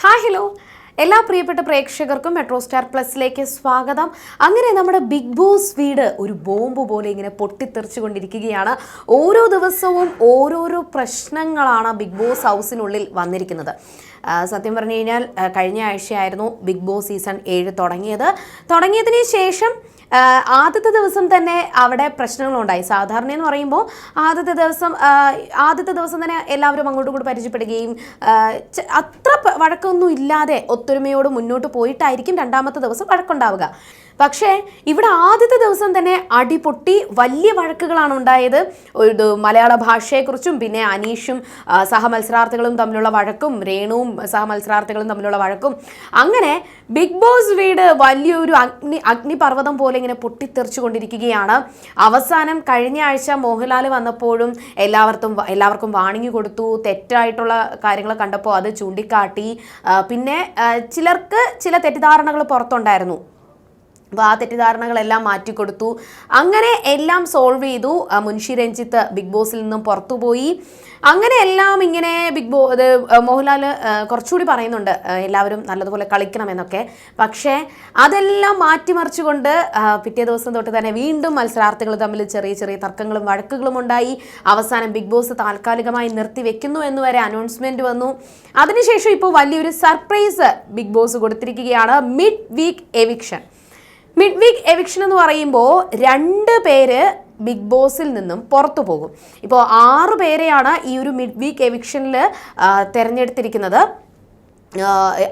Hi hello. എല്ലാ പ്രിയപ്പെട്ട പ്രേക്ഷകർക്കും മെട്രോ സ്റ്റാർ പ്ലസിലേക്ക് സ്വാഗതം. അങ്ങനെ നമ്മുടെ ബിഗ് ബോസ് വീട് ഒരു ബോംബ് പോലെ ഇങ്ങനെ പൊട്ടിത്തെറിച്ചു കൊണ്ടിരിക്കുകയാണ് ഓരോ ദിവസവും ഓരോരോ പ്രശ്നങ്ങളാണ് ബിഗ് ബോസ് ഹൗസിനുള്ളിൽ വന്നിരിക്കുന്നത്. സത്യം പറഞ്ഞു കഴിഞ്ഞാൽ കഴിഞ്ഞ ആഴ്ചയായിരുന്നു ബിഗ് ബോസ് സീസൺ ഏഴ് തുടങ്ങിയത്. തുടങ്ങിയതിന് ശേഷം ആദ്യത്തെ ദിവസം തന്നെ അവിടെ പ്രശ്നങ്ങളുണ്ടായി. സാധാരണ എന്ന് പറയുമ്പോൾ ആദ്യത്തെ ദിവസം ആദ്യത്തെ ദിവസം തന്നെ എല്ലാവരും അങ്ങോട്ടും കൂടി പരിചയപ്പെടുകയും അത്ര വഴക്കൊന്നും ഇല്ലാതെ ഒത്തൊരുമയോട് മുന്നോട്ട് പോയിട്ടായിരിക്കും രണ്ടാമത്തെ ദിവസം വഴക്കുണ്ടാവുക. പക്ഷേ ഇവിടെ ആദ്യത്തെ ദിവസം തന്നെ അടിപൊട്ടി വലിയ വഴക്കുകളാണ് ഉണ്ടായത്. ഒരു മലയാള ഭാഷയെക്കുറിച്ചും പിന്നെ അനീഷും സഹമത്സരാർത്ഥികളും തമ്മിലുള്ള വഴക്കും രേണുവും സഹമത്സരാർത്ഥികളും തമ്മിലുള്ള വഴക്കും. അങ്ങനെ ബിഗ് ബോസ് വീട് വലിയൊരു അഗ്നി അഗ്നിപർവതം പോലെ ഇങ്ങനെ പൊട്ടിത്തെറിച്ചു കൊണ്ടിരിക്കുകയാണ് അവസാനം കഴിഞ്ഞ ആഴ്ച മോഹൻലാൽ വന്നപ്പോഴും എല്ലാവർക്കും എല്ലാവർക്കും വാണിങ്ങി കൊടുത്തു. തെറ്റായിട്ടുള്ള കാര്യങ്ങൾ കണ്ടപ്പോൾ അത് ചൂണ്ടിക്കാട്ടി. പിന്നെ ചിലർക്ക് ചില തെറ്റിദ്ധാരണകൾ പുറത്തുണ്ടായിരുന്നു. അപ്പോൾ ആ തെറ്റിദ്ധാരണകളെല്ലാം മാറ്റിക്കൊടുത്തു. അങ്ങനെ എല്ലാം സോൾവ് ചെയ്തു. മുൻഷി രഞ്ജിത്ത് ബിഗ് ബോസിൽ നിന്നും പുറത്തുപോയി. അങ്ങനെ എല്ലാം ഇങ്ങനെ ബിഗ് ബോ ഇത് മോഹൻലാൽ കുറച്ചുകൂടി പറയുന്നുണ്ട്. എല്ലാവരും നല്ലതുപോലെ കളിക്കണമെന്നൊക്കെ പക്ഷേ അതെല്ലാം മാറ്റിമറിച്ചുകൊണ്ട് പിറ്റേ ദിവസം തൊട്ട് തന്നെ വീണ്ടും മത്സരാർത്ഥികൾ തമ്മിൽ ചെറിയ ചെറിയ തർക്കങ്ങളും വഴക്കുകളും ഉണ്ടായി. അവസാനം ബിഗ് ബോസ് താൽക്കാലികമായി നിർത്തിവെക്കുന്നു എന്ന് വരെ അനൗൺസ്മെന്റ് വന്നു. അതിനുശേഷം ഇപ്പോൾ വലിയൊരു സർപ്രൈസ് ബിഗ് ബോസ് കൊടുത്തിരിക്കുകയാണ്. Mid week eviction mid week eviction എന്ന് പറയുമ്പോൾ രണ്ട് പേര് ബിഗ് ബോസിൽ നിന്നും പുറത്തു പോകും. ഇപ്പോൾ ആറ് പേരെയാണ് ഈ ഒരു മിഡ് വീക്ക് എവിക്ഷനിൽ തിരഞ്ഞെടുത്തിരിക്കുന്നത്.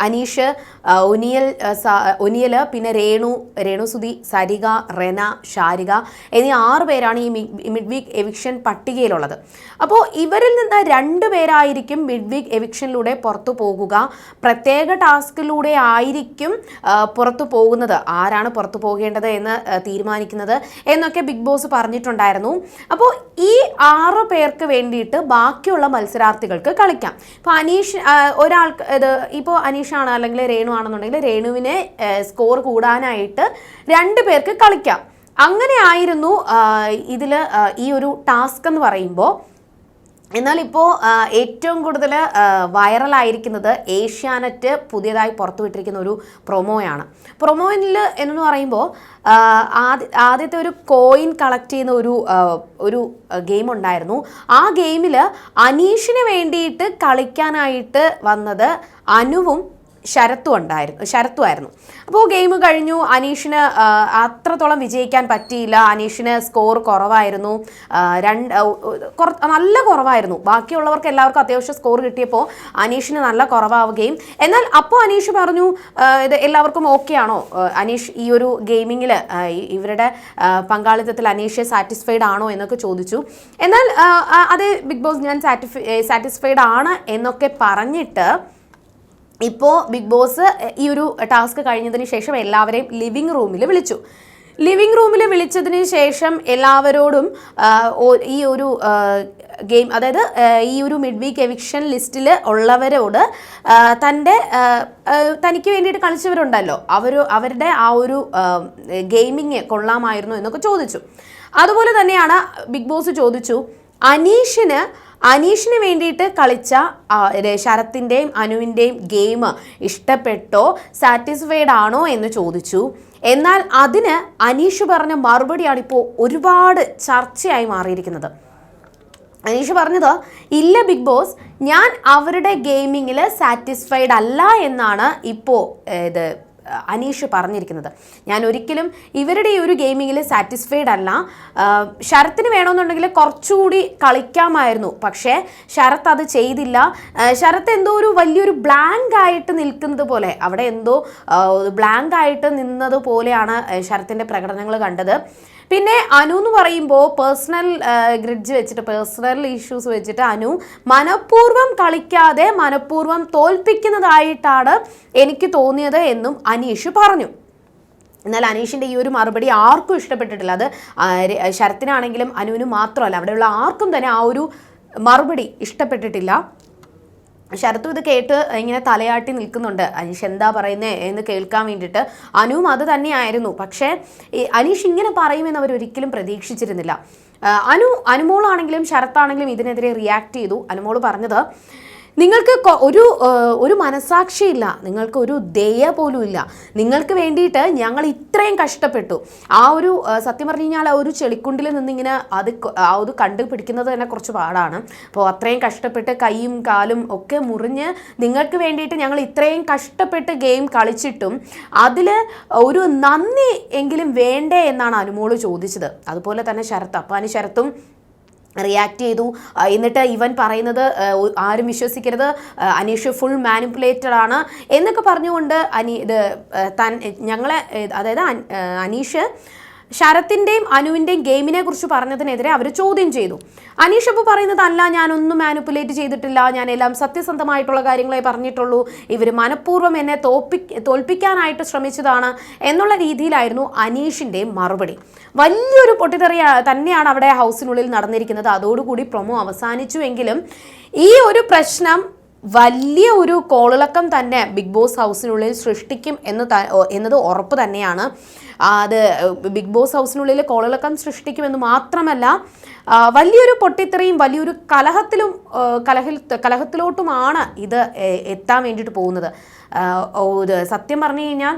അനീഷ് ഒനിയൽ ഒനിയൽ പിന്നെ രേണു രേണുസുതി സരിക റെന ഷാരിക എന്നീ ആറ് പേരാണ് ഈ മിഡ് വീക്ക് എവിക്ഷൻ പട്ടികയിലുള്ളത്. അപ്പോൾ ഇവരിൽ നിന്ന് രണ്ട് പേരായിരിക്കും മിഡ് വീക്ക് എവിക്ഷനിലൂടെ പുറത്തു പോകുക. പ്രത്യേക ടാസ്കിലൂടെ ആയിരിക്കും പുറത്തു പോകുന്നത്. ആരാണ് പുറത്തു പോകേണ്ടത് എന്ന് തീരുമാനിക്കുന്നത് എന്നൊക്കെ ബിഗ് ബോസ് പറഞ്ഞിട്ടുണ്ടായിരുന്നു. അപ്പോൾ ഈ ആറ് പേർക്ക് വേണ്ടിയിട്ട് ബാക്കിയുള്ള മത്സരാർത്ഥികൾക്ക് കളിക്കാം. ഇപ്പോൾ അനീഷ് ഒരാൾക്ക് ഇത് ഇപ്പോൾ അനീഷാണ് അല്ലെങ്കിൽ രേണു ആണെന്നുണ്ടെങ്കിൽ രേണുവിനെ സ്കോർ കൂടാനായിട്ട് രണ്ട് പേർക്ക് കളിക്കാം. അങ്ങനെയായിരുന്നു ഇതിൽ ഈ ഒരു ടാസ്ക് എന്ന് പറയുമ്പോൾ എന്നാൽ ഇപ്പോൾ ഏറ്റവും കൂടുതൽ വൈറലായിരിക്കുന്നത് ഏഷ്യാനെറ്റ് പുതിയതായി പുറത്തുവിട്ടിരിക്കുന്ന ഒരു പ്രൊമോയാണ്. പ്രൊമോയിൽ എന്ന് പറയുമ്പോൾ ആദ്യ ആദ്യത്തെ ഒരു കോയിൻ കളക്ട് ചെയ്യുന്ന ഒരു ഒരു ഗെയിം ഉണ്ടായിരുന്നു. ആ ഗെയിമിൽ അനീഷിന് വേണ്ടിയിട്ട് കളിക്കാനായിട്ട് വന്നത് അനുവും ശരത്തും ഉണ്ടായിരുന്നു ശരത്തുമായിരുന്നു അപ്പോൾ ഗെയിം കഴിഞ്ഞു അനീഷിന് അത്രത്തോളം വിജയിക്കാൻ പറ്റിയില്ല. അനീഷിന് സ്കോർ കുറവായിരുന്നു. രണ്ട് നല്ല കുറവായിരുന്നു. ബാക്കിയുള്ളവർക്ക് എല്ലാവർക്കും അത്യാവശ്യം സ്കോർ കിട്ടിയപ്പോൾ അനീഷിന് നല്ല കുറവാവുകയും. എന്നാൽ അപ്പോൾ അനീഷ് പറഞ്ഞു ഇത് എല്ലാവർക്കും ഓക്കെ ആണോ? അനീഷ് ഈ ഒരു ഗെയിമിങ്ങിൽ ഇവരുടെ പങ്കാളിത്തത്തിൽ അനീഷ് സാറ്റിസ്ഫൈഡ് ആണോ എന്നൊക്കെ ചോദിച്ചു. എന്നാൽ അത് ബിഗ് ബോസ് ഞാൻ സാറ്റിഫൈ സാറ്റിസ്ഫൈഡ് ആണ് എന്നൊക്കെ പറഞ്ഞിട്ട് ഇപ്പോൾ ബിഗ് ബോസ് ഈ ഒരു ടാസ്ക് കഴിഞ്ഞതിന് ശേഷം എല്ലാവരെയും ലിവിങ് റൂമിൽ വിളിച്ചു. ലിവിംഗ് റൂമിൽ വിളിച്ചതിന് ശേഷം എല്ലാവരോടും ഈ ഒരു ഗെയിം അതായത് ഈ ഒരു മിഡ് വീക്ക് എവിക്ഷൻ ലിസ്റ്റിൽ ഉള്ളവരോട് തന്റെ തനിക്ക് വേണ്ടിയിട്ട് കളിച്ചവരുണ്ടല്ലോ. അവർ അവരുടെ ആ ഒരു ഗെയിമിങ് കൊള്ളാമായിരുന്നു എന്നൊക്കെ ചോദിച്ചു. അതുപോലെ തന്നെയാണ് ബിഗ് ബോസ് ചോദിച്ചു അനീഷിന് അനീഷിന് വേണ്ടിയിട്ട് കളിച്ച ശരത്തിന്റെയും അനുവിന്റെയും ഗെയിം ഇഷ്ടപ്പെട്ടോ സാറ്റിസ്ഫൈഡ് ആണോ എന്ന് ചോദിച്ചു. എന്നാൽ അതിന് അനീഷ് പറഞ്ഞ മറുപടിയാണ് ഇപ്പോൾ ഒരുപാട് ചർച്ചയായി മാറിയിരിക്കുന്നത്. അനീഷ് പറഞ്ഞത് ഇല്ല ബിഗ് ബോസ് ഞാൻ അവരുടെ ഗെയിമിങ്ങിൽ സാറ്റിസ്ഫൈഡ് അല്ല എന്നാണ് ഇപ്പോൾ ഇത് അനീഷ് പറഞ്ഞിരിക്കുന്നത്. ഞാൻ ഒരിക്കലും ഇവരുടെ ഈ ഒരു ഗെയിമിങ്ങിൽ സാറ്റിസ്ഫൈഡ് അല്ല. ശരത്തിന് വേണമെന്നുണ്ടെങ്കിൽ കുറച്ചുകൂടി കളിക്കാമായിരുന്നു. പക്ഷേ ശരത് അത് ചെയ്തില്ല. ശരത്ത് എന്തോ ഒരു വലിയൊരു ബ്ലാങ്ക് ആയിട്ട് നിൽക്കുന്നത് പോലെ അവിടെ എന്തോ ബ്ലാങ്ക് ആയിട്ട് നിന്നത് പോലെയാണ് ശരത്തിന്റെ പ്രകടനങ്ങൾ കണ്ടത്. പിന്നെ അനു എന്ന് പറയുമ്പോൾ പേഴ്സണൽ ഗ്രിഡ്ജ് വെച്ചിട്ട് പേഴ്സണൽ ഇഷ്യൂസ് വെച്ചിട്ട് അനു മനഃപൂർവം കളിക്കാതെ മനഃപൂർവം തോൽപ്പിക്കുന്നതായിട്ടാണ് എനിക്ക് തോന്നിയത് എന്നും അനീഷ് പറഞ്ഞു. എന്നാൽ അനീഷിന്റെ ഈ ഒരു മറുപടി ആർക്കും ഇഷ്ടപ്പെട്ടിട്ടില്ല. അത് ശരത്തിനാണെങ്കിലും അനുവിനും മാത്രമല്ല അവിടെയുള്ള ആർക്കും തന്നെ ആ ഒരു മറുപടി ഇഷ്ടപ്പെട്ടിട്ടില്ല. ശരത്തും ഇത് കേട്ട് ഇങ്ങനെ തലയാട്ടി നിൽക്കുന്നുണ്ട്. അനീഷ് എന്താ പറയുന്നത് എന്ന് കേൾക്കാൻ വേണ്ടിയിട്ട് അനുവും അത് തന്നെയായിരുന്നു. പക്ഷേ അനീഷ് ഇങ്ങനെ പറയുമെന്ന് അവർ ഒരിക്കലും പ്രതീക്ഷിച്ചിരുന്നില്ല. അനു അനുമോളാണെങ്കിലും ശരത്താണെങ്കിലും ഇതിനെതിരെ റിയാക്ട് ചെയ്തു. അനുമോൾ പറഞ്ഞത് നിങ്ങൾക്ക് ഒരു ഒരു മനസാക്ഷിയില്ല നിങ്ങൾക്ക് ഒരു ദയ പോലും ഇല്ല. നിങ്ങൾക്ക് വേണ്ടിയിട്ട് ഞങ്ങൾ ഇത്രയും കഷ്ടപ്പെട്ടു. ആ ഒരു സത്യം പറഞ്ഞു കഴിഞ്ഞാൽ ആ ഒരു ചെളിക്കുണ്ടിൽ നിന്നിങ്ങനെ അത് ആ ഒരു കണ്ടുപിടിക്കുന്നത് തന്നെ കുറച്ച് പാടാണ്. അപ്പോൾ അത്രയും കഷ്ടപ്പെട്ട് കൈയും കാലും ഒക്കെ മുറിഞ്ഞ് നിങ്ങൾക്ക് വേണ്ടിയിട്ട് ഞങ്ങൾ ഇത്രയും കഷ്ടപ്പെട്ട് ഗെയിം കളിച്ചിട്ടും അതിൽ ഒരു നന്ദി എങ്കിലും വേണ്ടേ എന്നാണ് അനുമോൾ ചോദിച്ചത്. അതുപോലെ തന്നെ ശരത്ത്. അപ്പാനി ശരത്തും റിയാക്ട് ചെയ്തു. എന്നിട്ട് ഇവൻ പറയുന്നത് ആരും വിശ്വസിക്കരുത്. അനീഷ് ഫുൾ മാനിപ്പുലേറ്റഡ് ആണ്. എന്നൊക്കെ പറഞ്ഞുകൊണ്ട് അനി ഇത് തൻ ഞങ്ങളെ അതായത് അനീഷ് ശരത്തിന്റെയും അനുവിന്റെയും ഗെയിമിനെ കുറിച്ച് പറഞ്ഞതിനെതിരെ അവർ ചോദ്യം ചെയ്തു. അനീഷ് അപ്പോൾ പറയുന്നത് അല്ല ഞാനൊന്നും മാനിപ്പുലേറ്റ് ചെയ്തിട്ടില്ല ഞാൻ എല്ലാം സത്യസന്ധമായിട്ടുള്ള കാര്യങ്ങളെ പറഞ്ഞിട്ടുള്ളൂ ഇവർ മനഃപൂർവം എന്നെ തോൽപ്പി തോൽപ്പിക്കാനായിട്ട് ശ്രമിച്ചതാണ് എന്നുള്ള രീതിയിലായിരുന്നു അനീഷിന്റെ മറുപടി. വലിയൊരു പൊട്ടിത്തെറി തന്നെയാണ് അവിടെ ഹൗസിനുള്ളിൽ നടന്നിരിക്കുന്നത്. അതോടുകൂടി പ്രൊമോ അവസാനിച്ചുവെങ്കിലും ഈ ഒരു പ്രശ്നം വലിയ ഒരു കോളിളക്കം തന്നെ ബിഗ് ബോസ് ഹൗസിനുള്ളിൽ സൃഷ്ടിക്കും എന്ന് എന്നത് ഉറപ്പ് തന്നെയാണ്. അത് ബിഗ് ബോസ് ഹൗസിനുള്ളിൽ കോളിളക്കം സൃഷ്ടിക്കുമെന്ന് മാത്രമല്ല വലിയൊരു പൊട്ടിത്തെറിയും വലിയൊരു കലഹത്തിലും കലഹ കലഹത്തിലോട്ടുമാണ് ഇത് എത്താൻ വേണ്ടിയിട്ട് പോകുന്നത്. സത്യം പറഞ്ഞു കഴിഞ്ഞാൽ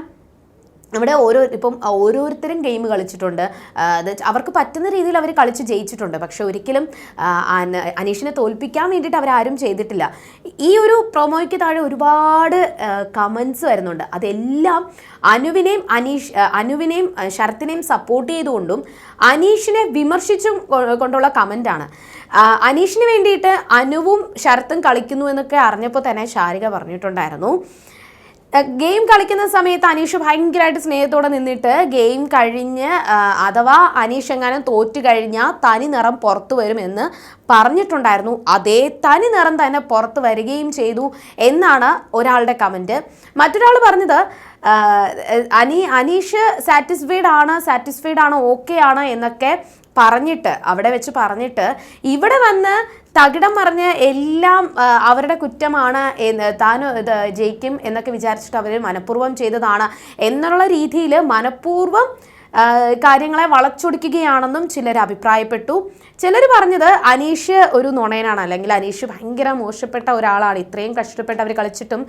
അവിടെ ഓരോ ഇപ്പം ഓരോരുത്തരും ഗെയിം കളിച്ചിട്ടുണ്ട്. അവർക്ക് പറ്റുന്ന രീതിയിൽ അവർ കളിച്ച് ജയിച്ചിട്ടുണ്ട്. പക്ഷെ ഒരിക്കലും അനീഷിനെ തോൽപ്പിക്കാൻ വേണ്ടിയിട്ട് അവരാരും ചെയ്തിട്ടില്ല. ഈ ഒരു പ്രൊമോയ്ക്ക് താഴെ ഒരുപാട് കമൻസ് വരുന്നുണ്ട്. അതെല്ലാം അനുവിനെയും അനീഷ് അനുവിനെയും ശരത്തിനെയും സപ്പോർട്ട് ചെയ്തുകൊണ്ടും അനീഷിനെ വിമർശിച്ചും കൊണ്ടുള്ള കമന്റാണ് അനീഷിന് വേണ്ടിയിട്ട് അനുവും ശരത്തും കളിക്കുന്നു എന്നൊക്കെ അറിഞ്ഞപ്പോൾ തന്നെ ശാരിക പറഞ്ഞിട്ടുണ്ടായിരുന്നു. ഗെയിം കളിക്കുന്ന സമയത്ത് അനീഷ് ഭയങ്കരമായിട്ട് സ്നേഹത്തോടെ നിന്നിട്ട് ഗെയിം കഴിഞ്ഞ് അഥവാ അനീഷ് എങ്ങാനും തോറ്റു കഴിഞ്ഞാൽ തനി നിറം പുറത്തു വരുമെന്ന് പറഞ്ഞിട്ടുണ്ടായിരുന്നു. അതേ തനി നിറം തന്നെ പുറത്ത് വരികയും ചെയ്തു എന്നാണ് ഒരാളുടെ കമന്റ് മറ്റൊരാൾ പറഞ്ഞത് അനീ അനി അനീഷ് സാറ്റിസ്ഫൈഡ് ആണ് സാറ്റിസ്ഫൈഡ് ആണ് ഓക്കെ ആണ് എന്നൊക്കെ പറഞ്ഞിട്ട് അവിടെ വെച്ച് പറഞ്ഞിട്ട് ഇവിടെ വന്ന് തകിടം പറഞ്ഞ് എല്ലാം അവരുടെ കുറ്റമാണ് എന്ന് താൻ ഇത് ജയിക്കും എന്നൊക്കെ വിചാരിച്ചിട്ട് അവർ മനഃപൂർവം ചെയ്തതാണ് എന്നുള്ള രീതിയിൽ മനഃപൂർവം കാര്യങ്ങളെ വളച്ചൊടിക്കുകയാണെന്നും ചിലർ അഭിപ്രായപ്പെട്ടു. ചിലർ പറഞ്ഞത് അനീഷ് ഒരു നുണയനാണ്. അല്ലെങ്കിൽ അനീഷ് ഭയങ്കര മോശപ്പെട്ട ഒരാളാണ്. ഇത്രയും കഷ്ടപ്പെട്ട് അവർ കളിച്ചിട്ടും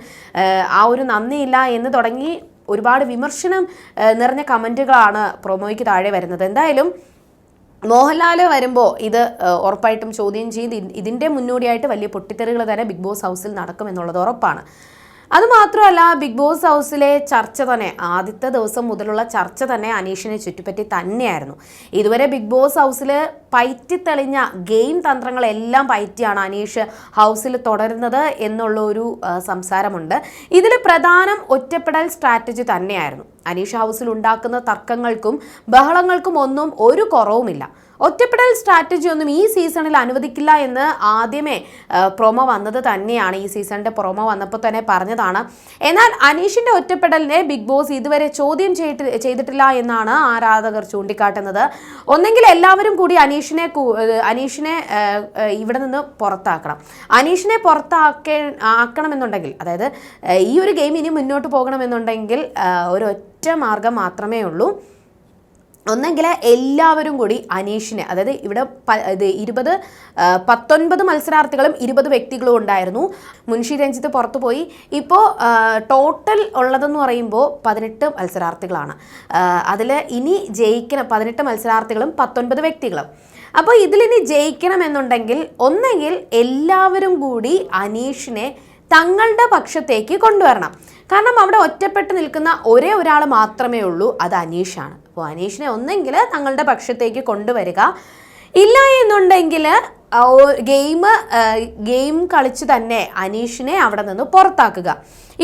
ആ, ഒരു നന്ദിയില്ല എന്ന് തുടങ്ങി ഒരുപാട് വിമർശനം നിറഞ്ഞ കമന്റുകളാണ് പ്രൊമോയ്ക്ക് താഴെ വരുന്നത്. എന്തായാലും മോഹൻലാൽ വരുമ്പോൾ ഇത് ഉറപ്പായിട്ടും ചോദ്യം ചെയ്ത് ഇതിന്റെ മുന്നോടിയായിട്ട് വലിയ പൊട്ടിത്തെറികൾ തന്നെ ബിഗ് ബോസ് ഹൗസിൽ നടക്കുമെന്നുള്ളത് ഉറപ്പാണ്. അതുമാത്രമല്ല ബിഗ് ബോസ് ഹൗസിലെ ചർച്ച തന്നെ ആദ്യത്തെ ദിവസം മുതലുള്ള ചർച്ച തന്നെ അനീഷിനെ ചുറ്റിപ്പറ്റി തന്നെയായിരുന്നു. ഇതുവരെ ബിഗ് ബോസ് ഹൗസിൽ പയറ്റിത്തെളിഞ്ഞ ഗെയിം തന്ത്രങ്ങളെല്ലാം പയറ്റിയാണ് അനീഷ് ഹൗസിൽ തുടരുന്നത് എന്നുള്ള ഒരു സംസാരമുണ്ട്. ഇതിൽ പ്രധാനം ഒറ്റപ്പെടൽ സ്ട്രാറ്റജി തന്നെയായിരുന്നു. അനീഷ് ഹൗസിൽ ഉണ്ടാക്കുന്ന തർക്കങ്ങൾക്കും ബഹളങ്ങൾക്കും ഒന്നും ഒരു കുറവുമില്ല. ഒറ്റപ്പെടൽ സ്ട്രാറ്റജി ഒന്നും ഈ സീസണിൽ അനുവദിക്കില്ല എന്ന് ആദ്യമേ പ്രൊമോ വന്നത് തന്നെയാണ്. ഈ സീസണിന്റെ പ്രൊമോ വന്നപ്പോൾ തന്നെ പറഞ്ഞതാണ്. എന്നാൽ അനീഷിന്റെ ഒറ്റപ്പെടലിനെ ബിഗ് ബോസ് ഇതുവരെ ചോദ്യം ചെയ്തിട്ട് ചെയ്തിട്ടില്ല എന്നാണ് ആരാധകർ ചൂണ്ടിക്കാട്ടുന്നത്. ഒന്നെങ്കിൽ എല്ലാവരും കൂടി അനീഷിനെ അനീഷിനെ ഇവിടെ നിന്ന് പുറത്താക്കണം. അനീഷിനെ പുറത്താക്കേ ആക്കണമെന്നുണ്ടെങ്കിൽ അതായത് ഈ ഒരു ഗെയിം ഇനി മുന്നോട്ട് പോകണമെന്നുണ്ടെങ്കിൽ ഒരു ഒറ്റ മാർഗം മാത്രമേ ഉള്ളൂ. ഒന്നെങ്കിൽ എല്ലാവരും കൂടി അനീഷിനെ അതായത് ഇവിടെ ഇത് ഇരുപത് പത്തൊൻപത് മത്സരാർത്ഥികളും ഇരുപത് വ്യക്തികളും ഉണ്ടായിരുന്നു. മുൻഷി രഞ്ജിത്ത് പുറത്തു പോയി. ഇപ്പോൾ ടോട്ടൽ ഉള്ളതെന്ന് പറയുമ്പോൾ പതിനെട്ട് മത്സരാർത്ഥികളാണ്. അതിൽ ഇനി ജയിക്കണം പതിനെട്ട് മത്സരാർത്ഥികളും പത്തൊൻപത് വ്യക്തികളും. അപ്പോൾ ഇതിലിനി ജയിക്കണമെന്നുണ്ടെങ്കിൽ ഒന്നെങ്കിൽ എല്ലാവരും കൂടി അനീഷിനെ തങ്ങളുടെ പക്ഷത്തേക്ക് കൊണ്ടുവരണം. കാരണം അവിടെ ഒറ്റപ്പെട്ട് നിൽക്കുന്ന ഒരേ ഒരാൾ മാത്രമേ ഉള്ളൂ അത് അനീഷാണ്. അപ്പോൾ അനീഷിനെ ഒന്നെങ്കിൽ തങ്ങളുടെ പക്ഷത്തേക്ക് കൊണ്ടുവരിക. ഇല്ല എന്നുണ്ടെങ്കിൽ ഗെയിം ഗെയിം കളിച്ച് തന്നെ അനീഷിനെ അവിടെ നിന്ന് പുറത്താക്കുക.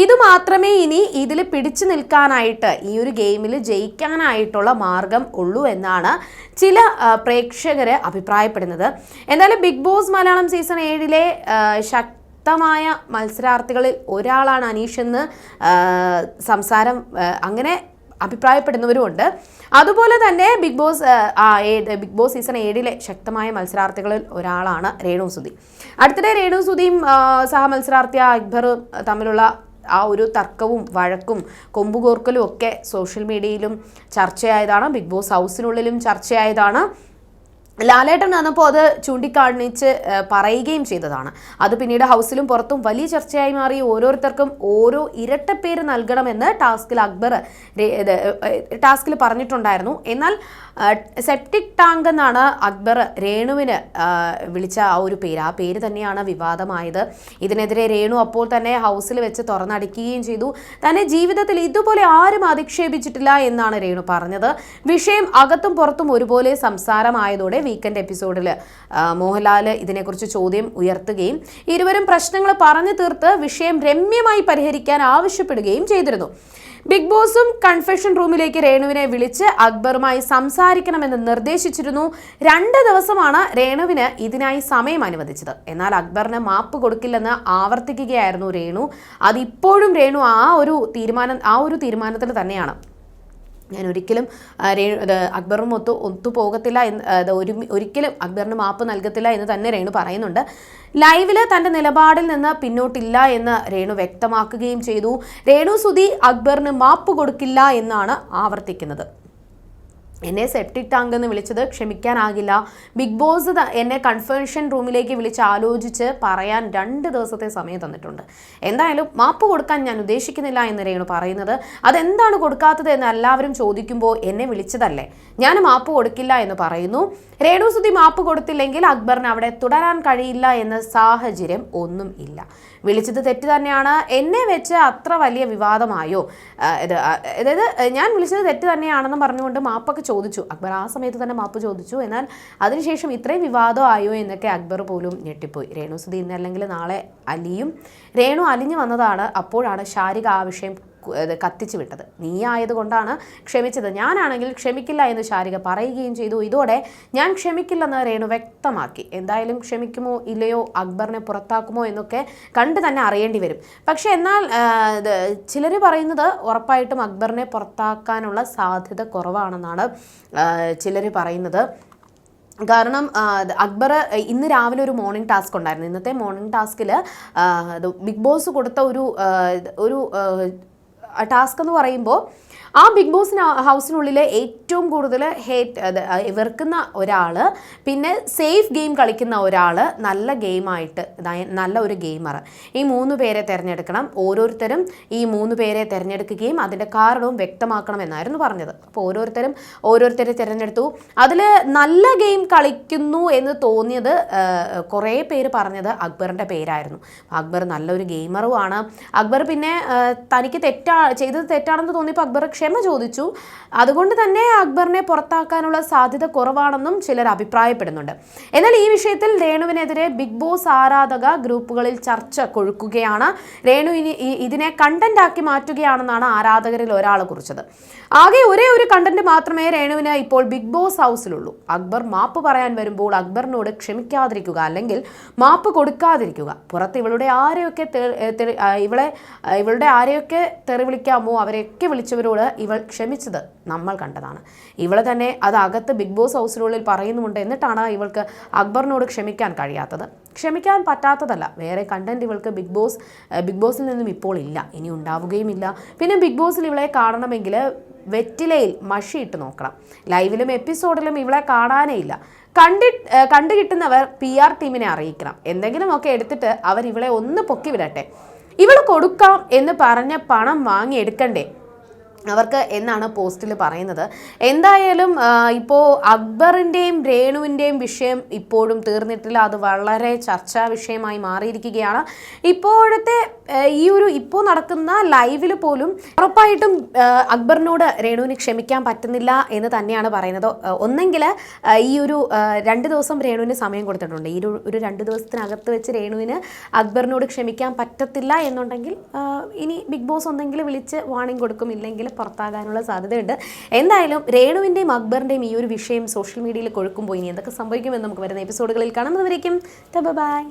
ഇത് മാത്രമേ ഇനി ഇതിൽ പിടിച്ചു നിൽക്കാനായിട്ട് ഈ ഒരു ഗെയിമിൽ ജയിക്കാനായിട്ടുള്ള മാർഗം ഉള്ളൂ എന്നാണ് ചില പ്രേക്ഷകർ അഭിപ്രായപ്പെടുന്നത്. എന്തായാലും ബിഗ് ബോസ് മലയാളം സീസൺ ഏഴിലെ ശക്തമായ മത്സരാർത്ഥികളിൽ ഒരാളാണ് അനീഷ് എന്ന് സംസാരം അങ്ങനെ അഭിപ്രായപ്പെടുന്നവരുമുണ്ട്. അതുപോലെ തന്നെ Bigg Boss Bigg Boss season ഏഴിലെ ശക്തമായ മത്സരാർത്ഥികളിൽ ഒരാളാണ് രേണു സുധി. അടുത്തിടെ രേണു സുധിയും ആ, സഹ മത്സരാർത്ഥി അക്ബർ തമ്മിലുള്ള ആ ഒരു തർക്കവും വഴക്കും കൊമ്പുകോർക്കലും ഒക്കെ സോഷ്യൽ മീഡിയയിലും ചർച്ചയായതാണ്. Big boss ഹൗസിനുള്ളിലും ചർച്ചയായതാണ്. ലാലേട്ടൻ വന്നപ്പോൾ അത് ചൂണ്ടിക്കാണിച്ച് പറയുകയും ചെയ്തതാണ്. അത് പിന്നീട് ഹൗസിലും പുറത്തും വലിയ ചർച്ചയായി മാറി. ഓരോരുത്തർക്കും ഓരോ ഇരട്ടപ്പേര് നൽകണമെന്ന് ടാസ്കിൽ അക്ബർ ടാസ്കിൽ പറഞ്ഞിട്ടുണ്ടായിരുന്നു. എന്നാൽ സെപ്റ്റിക് ടാങ്ക് എന്നാണ് അക്ബർ രേണുവിന് വിളിച്ച ആ ഒരു പേര്. ആ പേര് തന്നെയാണ് വിവാദമായത്. ഇതിനെതിരെ രേണു അപ്പോൾ തന്നെ ഹൗസിൽ വെച്ച് തുറന്നടിക്കുകയും ചെയ്തു. തന്നെ ജീവിതത്തിൽ ഇതുപോലെ ആരും അധിക്ഷേപിച്ചിട്ടില്ല എന്നാണ് രേണു പറഞ്ഞത്. വിഷയം അകത്തും പുറത്തും ഒരുപോലെ സംസാരമായതോടെ വീക്കെൻഡ് എപ്പിസോഡിൽ മോഹൻലാൽ ഇതിനെക്കുറിച്ച് ചോദ്യം ഉയർത്തുകയും ഇരുവരും പ്രശ്നങ്ങൾ പറഞ്ഞു തീർത്ത് വിഷയം രമ്യമായി പരിഹരിക്കാൻ ആവശ്യപ്പെടുകയും ചെയ്തിരുന്നു. ബിഗ് ബോസും കൺഫെഷൻ റൂമിലേക്ക് രേണുവിനെ വിളിച്ച് അക്ബറുമായി സംസാരിക്കണമെന്ന് നിർദ്ദേശിച്ചിരുന്നു. രണ്ട് ദിവസമാണ് രേണുവിന് ഇതിനായി സമയം അനുവദിച്ചത്. എന്നാൽ അക്ബറിന് മാപ്പ് കൊടുക്കില്ലെന്ന് ആവർത്തിക്കുകയായിരുന്നു രേണു. അതിപ്പോഴും രേണു ആ ഒരു തീരുമാനം ആ ഒരു തീരുമാനത്തിൽ തന്നെയാണ്. ഞാൻ ഒരിക്കലും അക്ബറും ഒത്തു ഒത്തുപോകത്തില്ല എന്ന് ആ, ഒരു ഒരിക്കലും അക്ബറിന് മാപ്പ് നൽകത്തില്ല എന്ന് തന്നെ രേണു പറയുന്നുണ്ട്. ലൈവിൽ തന്റെ നിലപാടിൽ നിന്ന് പിന്നോട്ടില്ല എന്ന് രേണു വ്യക്തമാക്കുകയും ചെയ്തു. രേണു സുധി അക്ബറിന് മാപ്പ് കൊടുക്കില്ല എന്നാണ് ആവർത്തിക്കുന്നത്. എന്നെ സെപ്റ്റിക് ടാങ്ക് എന്ന് വിളിച്ചത് ക്ഷമിക്കാനാകില്ല. ബിഗ് ബോസ് എന്നെ കൺഫെൻഷൻ റൂമിലേക്ക് വിളിച്ച് ആലോചിച്ച് പറയാൻ രണ്ട് ദിവസത്തെ സമയം തന്നിട്ടുണ്ട്. എന്തായാലും മാപ്പ് കൊടുക്കാൻ ഞാൻ ഉദ്ദേശിക്കുന്നില്ല എന്ന് രേണു പറയുന്നത്. അതെന്താണ് കൊടുക്കാത്തത് എന്ന് എല്ലാവരും ചോദിക്കുമ്പോൾ എന്നെ വിളിച്ചതല്ലേ. ഞാൻ മാപ്പ് കൊടുക്കില്ല എന്ന് പറയുന്നു. രേണു മാപ്പ് കൊടുത്തില്ലെങ്കിൽ അക്ബറിന് അവിടെ തുടരാൻ കഴിയില്ല എന്ന സാഹചര്യം ഒന്നും ഇല്ല. വിളിച്ചത് തെറ്റ് തന്നെയാണ്. എന്നെ വെച്ച് അത്ര വലിയ വിവാദമായോ? അതായത് ഞാൻ വിളിച്ചത് തെറ്റ് തന്നെയാണെന്ന് പറഞ്ഞുകൊണ്ട് മാപ്പൊക്കെ ചോദിച്ചു. അക്ബർ ആ സമയത്ത് തന്നെ മാപ്പ് ചോദിച്ചു. എന്നാൽ അതിനുശേഷം ഇത്രയും വിവാദം ആയോ എന്നൊക്കെ അക്ബർ പോലും ഞെട്ടിപ്പോയി. രേണു സുധി ഇന്നല്ലെങ്കിൽ നാളെ അലിയും രേണു അലിഞ്ഞു വന്നതാണ് അപ്പോഴാണ് ശാരിക ആ വിഷയം കത്തിച്ചു വിട്ടത്. നീ ആയതുകൊണ്ടാണ് ക്ഷമിച്ചത്. ഞാനാണെങ്കിൽ ക്ഷമിക്കില്ല എന്ന് ശാരിക പറയുകയും ചെയ്തു. ഇതോടെ ഞാൻ ക്ഷമിക്കില്ലെന്ന് രേണു വ്യക്തമാക്കി. എന്തായാലും ക്ഷമിക്കുമോ ഇല്ലയോ അക്ബറിനെ പുറത്താക്കുമോ എന്നൊക്കെ കണ്ടു തന്നെ അറിയേണ്ടി വരും. പക്ഷെ എന്നാൽ ചിലർ പറയുന്നത് ഉറപ്പായിട്ടും അക്ബറിനെ പുറത്താക്കാനുള്ള സാധ്യത കുറവാണെന്നാണ് ചിലർ പറയുന്നത്. കാരണം അക്ബർ ഇന്ന് രാവിലെ ഒരു മോർണിംഗ് ടാസ്ക് ഉണ്ടായിരുന്നു. ഇന്നത്തെ മോർണിംഗ് ടാസ്കിൽ ബിഗ് ബോസ് കൊടുത്ത ഒരു ഒരു ടാസ്ക് എന്ന് പറയുമ്പോൾ ആ ബിഗ് ബോസ് ഹൗസിനുള്ളിലെ ഏറ്റവും കൂടുതൽ ഹേറ്റ് വെറുക്കുന്ന ഒരാൾ പിന്നെ സേഫ് ഗെയിം കളിക്കുന്ന ഒരാൾ നല്ല ഗെയിമായിട്ട് നല്ല ഒരു ഗെയിമർ ഈ മൂന്ന് പേരെ തിരഞ്ഞെടുക്കണം. ഓരോരുത്തരും ഈ മൂന്ന് പേരെ തിരഞ്ഞെടുക്കുകയും അതിന്റെ കാരണവും വ്യക്തമാക്കണമെന്നായിരുന്നു പറഞ്ഞത്. അപ്പോൾ ഓരോരുത്തരും ഓരോരുത്തരെ തിരഞ്ഞെടുത്തു. അതിൽ നല്ല ഗെയിം കളിക്കുന്നു എന്ന് തോന്നിയത് കുറേ പേര് പറഞ്ഞത് അക്ബറിന്റെ പേരായിരുന്നു. അക്ബർ നല്ലൊരു ഗെയിമറുമാണ്. അക്ബർ പിന്നെ തനിക്ക് തെറ്റാ ചെയ്തത് തെറ്റാണെന്ന് തോന്നിയപ്പോൾ അക്ബർ ചോദിച്ചു. അതുകൊണ്ട് തന്നെ അക്ബറിനെ പുറത്താക്കാനുള്ള സാധ്യത കുറവാണെന്നും ചിലർ അഭിപ്രായപ്പെടുന്നുണ്ട്. എന്നാൽ ഈ വിഷയത്തിൽ രേണുവിനെതിരെ ബിഗ് ബോസ് ആരാധക ഗ്രൂപ്പുകളിൽ ചർച്ച കൊഴുക്കുകയാണ്. രേണു ഇനി ഇതിനെ കണ്ടന്റ് ആക്കി മാറ്റുകയാണെന്നാണ് ആരാധകരിൽ ഒരാൾ കുറിച്ചത്. ആകെ ഒരേ ഒരു കണ്ടന്റ് മാത്രമേ രേണുവിന് ഇപ്പോൾ ബിഗ് ബോസ് ഹൗസിലുള്ളൂ. അക്ബർ മാപ്പ് പറയാൻ വരുമ്പോൾ അക്ബറിനോട് ക്ഷമിക്കാതിരിക്കുക അല്ലെങ്കിൽ മാപ്പ് കൊടുക്കാതിരിക്കുക. പുറത്ത് ഇവളുടെ ആരെയൊക്കെ ഇവളെ ഇവളുടെ ആരെയൊക്കെ തെറി വിളിക്കാമോ അവരെയൊക്കെ വിളിച്ചവരോട് ഇവൾ ക്ഷമിച്ചത് നമ്മൾ കണ്ടതാണ്. ഇവൾ തന്നെ അത് അകത്ത് ബിഗ് ബോസ് ഹൗസിനുള്ളിൽ പറയുന്നുമുണ്ട് എന്നിട്ടാണ് ഇവൾക്ക് അക്ബറിനോട് ക്ഷമിക്കാൻ കഴിയാത്തത്. ക്ഷമിക്കാൻ പറ്റാത്തതല്ല. വേറെ കണ്ടന്റ് ഇവൾക്ക് ബിഗ് ബോസ് ബിഗ് ബോസിൽ നിന്നും ഇപ്പോൾ ഇല്ല. ഇനി ഉണ്ടാവുകയുമില്ല. പിന്നെ ബിഗ് ബോസിൽ ഇവളെ കാണണമെങ്കിൽ വെറ്റിലയിൽ മഷിയിട്ട് നോക്കണം. ലൈവിലും എപ്പിസോഡിലും ഇവളെ കാണാനേ ഇല്ല. കണ്ടി കണ്ടു കിട്ടുന്നവർ പി ആർ ടീമിനെ അറിയിക്കണം. എന്തെങ്കിലുമൊക്കെ എടുത്തിട്ട് അവർ ഇവളെ ഒന്ന് പൊക്കി വിടട്ടെ ഇവൾ കൊടുക്കാം എന്ന് പറഞ്ഞ പണം വാങ്ങി എടുക്കണ്ടേ അവർക്ക് എന്നാണ് പോസ്റ്റിൽ പറയുന്നത്. എന്തായാലും ഇപ്പോൾ അക്ബറിന്റെയും രേണുവിന്റെയും വിഷയം ഇപ്പോഴും തീർന്നിട്ടില്ല. അത് വളരെ ചർച്ചാ വിഷയമായി മാറിയിരിക്കുകയാണ്. ഇപ്പോഴത്തെ ഈ ഒരു ഇപ്പോൾ നടക്കുന്ന ലൈവിൽ പോലും ഉറപ്പായിട്ടും അക്ബറിനോട് രേണുവിന് ക്ഷമിക്കാൻ പറ്റുന്നില്ല എന്ന് തന്നെയാണ് പറയുന്നത്. ഒന്നെങ്കിൽ ഈ ഒരു രണ്ട് ദിവസം രേണുവിന് സമയം കൊടുത്തിട്ടുണ്ട്. ഈ ഒരു രണ്ട് ദിവസത്തിനകത്ത് വെച്ച് രേണുവിന് അക്ബറിനോട് ക്ഷമിക്കാൻ പറ്റത്തില്ല എന്നുണ്ടെങ്കിൽ ഇനി ബിഗ് ബോസ് ഒന്നെങ്കിൽ വിളിച്ച് വാണിംഗ് കൊടുക്കും. ഇല്ലെങ്കിൽ പുറത്താകാനുള്ള സാധ്യതയുണ്ട്. എന്തായാലും രേണുവിന്റെയും അക്ബറിന്റെയും ഈ ഒരു വിഷയം സോഷ്യൽ മീഡിയയിൽ കൊഴുക്കുമ്പോൾ ഇനി എന്തൊക്കെ സംഭവിക്കുമെന്ന് നമുക്ക് വരുന്ന എപ്പിസോഡുകളിൽ കാണാം. ബൈ.